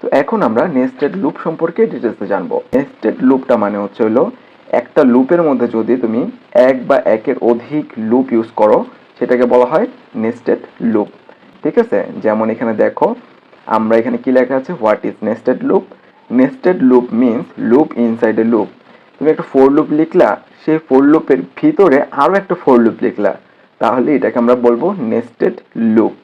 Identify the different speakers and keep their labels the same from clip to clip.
Speaker 1: তো এখন আমরা নেস্টেড লুপ সম্পর্কে ডিটেলসে জানব। নেস্টেড লুপটা মানে হচ্ছে হলো একটা লুপের মধ্যে যদি তুমি এক বা একের অধিক লুপ ইউজ করো, সেটাকে বলা হয় নেস্টেড লুপ ঠিক আছে? যেমন এখানে দেখো, আমরা এখানে কি লেখা আছে? What is nested loop nested loop means loop inside a loop তুমি একটা ফোর লুপ লিখলা, সেই ফোর লুপের ভিতরে আরও একটা ফোর লুপ লিখলা। তাহলে এটাকে আমরা বলব নেস্টেড লুপ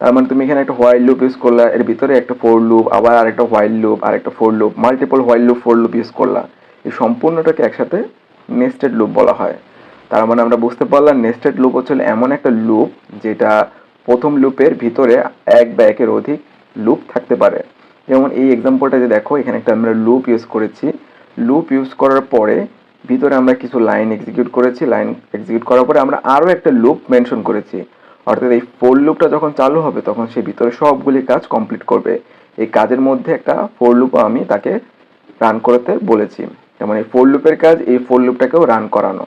Speaker 1: তার মানে তুমি এখানে একটা হোয়াইল লুপ ইউজ করলা, এর ভিতরে একটা ফোর লুপ আবার আরেকটা হোয়াইল লুপ আর একটা for loop multiple while loop for loop use করলা। এই সম্পূর্ণটাকে একসাথে নেস্টেড লুপ বলা হয়। তার মানে আমরা বুঝতে পারলাম নেস্টেড লুপ হচ্ছে এমন একটা লুপ যেটা প্রথম লুপের ভিতরে এক বা একের অধিক লুপ থাকতে পারে। যেমন এই এক্সাম্পলটা যে দেখো, এখানে একটা আমরা লুপ ইউজ করেছি। লুপ ইউজ করার পরে ভিতরে আমরা কিছু লাইন এক্সিকিউট করেছি। লাইন এক্সিকিউট করার পরে আমরা আরও একটা লুপ মেনশন করেছি। অর্থাৎ এই ফোর লুপটা যখন চালু হবে, তখন সে ভিতরে সবগুলি কাজ কমপ্লিট করবে। এই কাজের মধ্যে একটা ফোর লুপ আমি তাকে রান করতে বলেছি। যেমন এই ফোর লুপের কাজ এই ফোর লুপটাকেও রান করানো।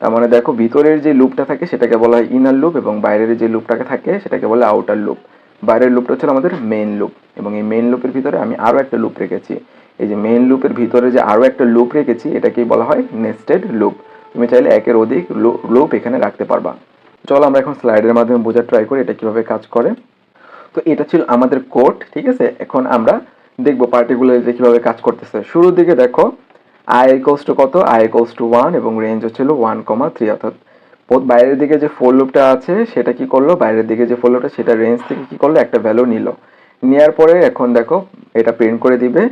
Speaker 1: তার মানে দেখো, ভিতরের যে লুপটা থাকে, সেটাকে বলা হয় ইনার লুপ এবং বাইরের যে লুপটাকে থাকে, সেটাকে বলে আউটার লুপ বাইরের লুপটা হচ্ছে আমাদের মেইন লুপ এবং এই মেইন লুপের ভিতরে আমি আরও একটা লুপ রেখেছি। এই যে মেইন লুপের ভিতরে যে আরও একটা লুপ রেখেছি, এটাকেই বলা হয় নেস্টেড লুপ তুমি চাইলে একের অধিক লুপ এখানে রাখতে পারবা। চলো আমরা এখন স্লাইডের মাধ্যমে বোঝার ট্রাই করি এটা কীভাবে কাজ করে। তো এটা ছিল আমাদের কোড ঠিক আছে? এখন আমরা দেখব পার্টিকুলার যে কীভাবে কাজ করতেছে। শুরুর দিকে দেখো আই ইকোস টু কত? আই ইকোস টু ওয়ান এবং রেঞ্জ হচ্ছিল ওয়ান কমা থ্রি অর্থাৎ বাইরের দিকে যে ফোর লুপটা আছে, সেটা কি করল? বাইরের দিকে যে ফোর লুপটা সেটা রেঞ্জ থেকে কি করল? একটা ভ্যালু নিল। নেওয়ার পরে এখন দেখো, এটা প্রিন্ট করে দিবে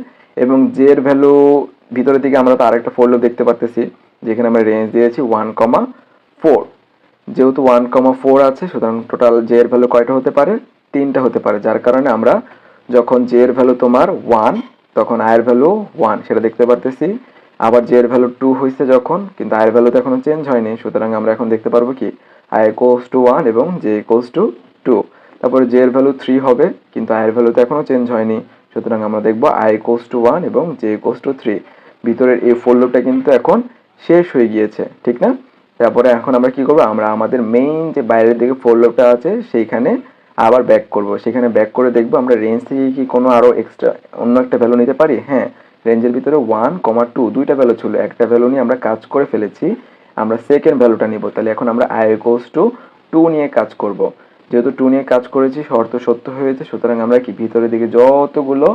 Speaker 1: এবং যে এর ভ্যালু ভিতরের দিকে আমরা তো আরেকটা ফোর লুপ দেখতে পারতেছি, যেখানে আমরা রেঞ্জ দিয়েছি ওয়ান কমা ফোর যেহেতু ওয়ান কমা ফোর আছে, সুতরাং টোটাল জে এর ভ্যালু কয়টা হতে পারে? তিনটা হতে পারে, যার কারণে আমরা যখন জে এর ভ্যালু তোমার ওয়ান তখন আয়ের ভ্যালু ওয়ান সেটা দেখতে পারতেছি। আবার জে এর ভ্যালু টু হয়েছে যখন, কিন্তু আয়ের ভ্যালু তো এখনও চেঞ্জ হয়নি, সুতরাং আমরা এখন দেখতে পারব কি? আই কোস টু ওয়ান এবং জে কোস টু টু তারপরে জে এর ভ্যালু থ্রি হবে, কিন্তু আয়ের ভ্যালু তো এখনও চেঞ্জ হয়নি। সুতরাং আমরা দেখব আই কোস টু ওয়ান এবং জে কোস টু থ্রি ভিতরের এই ফোর কিন্তু এখন শেষ হয়ে গিয়েছে, ঠিক না? তারপরে এখন আমরা কি করব? আমরা আমাদের মেইন যে বাইরের দিকে ফোর লুপটা আছে, সেইখানে আবার ব্যাক করব। সেখানে ব্যাক করে দেখব আমরা রেঞ্জ থেকে কি কোনো আরও এক্সট্রা অন্য একটা ভ্যালু নিতে পারি? হ্যাঁ রেঞ্জের ভিতরে ওয়ান কমা টু দুইটা ভ্যালু ছিল। একটা ভ্যালু নিয়ে আমরা কাজ করে ফেলেছি। আমরা সেকেন্ড ভ্যালুটা নিব। তাহলে এখন আমরা আই কোস টু টু নিয়ে কাজ করব। যেহেতু টু নিয়ে কাজ করেছি, শর্ত সত্য হয়েছে। সুতরাং আমরা কি ভিতরের দিকে যতগুলো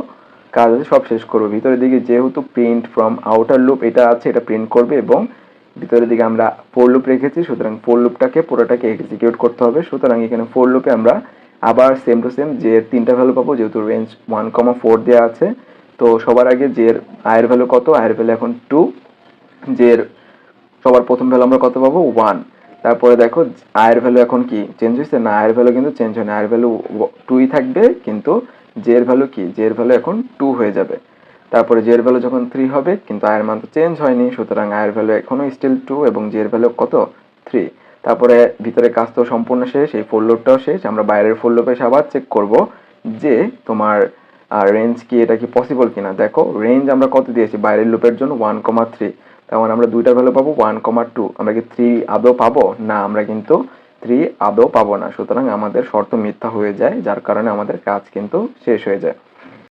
Speaker 1: কাজ আছে সব শেষ করব। ভিতরের দিকে যেহেতু প্রিন্ট ফ্রম আউটার লুপ এটা আছে, এটা প্রিন্ট করবে এবং ভিতরের দিকে আমরা ফোর লুপ রেখেছি, সুতরাং ফোর লুপটাকে পুরোটাকে এক্সিকিউট করতে হবে। সুতরাং এখানে ফোর লুপে আমরা আবার সেম টু সেম যে তিনটা ভ্যালু পাবো, যেহেতু রেঞ্জ ওয়ান কমা ফোর দেওয়া আছে, তো সবার আগে যে আয়ের ভ্যালু কত? আয়ের ভ্যালু এখন টু জের সবার প্রথম ভ্যালু আমরা কত পাবো? ওয়ান তারপরে দেখো আয়ের ভ্যালু এখন কি? চেঞ্জ হয়েছে? না আয়ের ভ্যালু কিন্তু চেঞ্জ হয় না আয়ের ভ্যালু টুই থাকবে, কিন্তু জের ভ্যালু কি? জের ভ্যালু এখন টু হয়ে যাবে। তারপরে জের ভ্যালু যখন থ্রি হবে, কিন্তু আয়ের মান তো চেঞ্জ হয়নি, সুতরাং আয়ের ভ্যালু এখনও স্টিল টু এবং জের ভ্যালু কত? থ্রি তারপরে ভিতরে কাজ তো সম্পূর্ণ শেষ, এই ফোর লোডটাও শেষ, আমরা বাইরের ফোর লোপে আবার চেক করব যে তোমার রেঞ্জ কি, এটা কি পসিবল কিনা। দেখো রেঞ্জ আমরা কত দিয়েছি? বাইরের লুপের জন্য ওয়ান কমা থ্রি তার মানে আমরা দুইটা ভ্যালু পাবো ওয়ান কমা টু আমরা কি থ্রি আদৌ পাবো? না, আমরা কিন্তু থ্রি আদৌ পাবো না। সুতরাং আমাদের শর্ত মিথ্যা হয়ে যায়, যার কারণে আমাদের কাজ কিন্তু শেষ হয়ে যায়।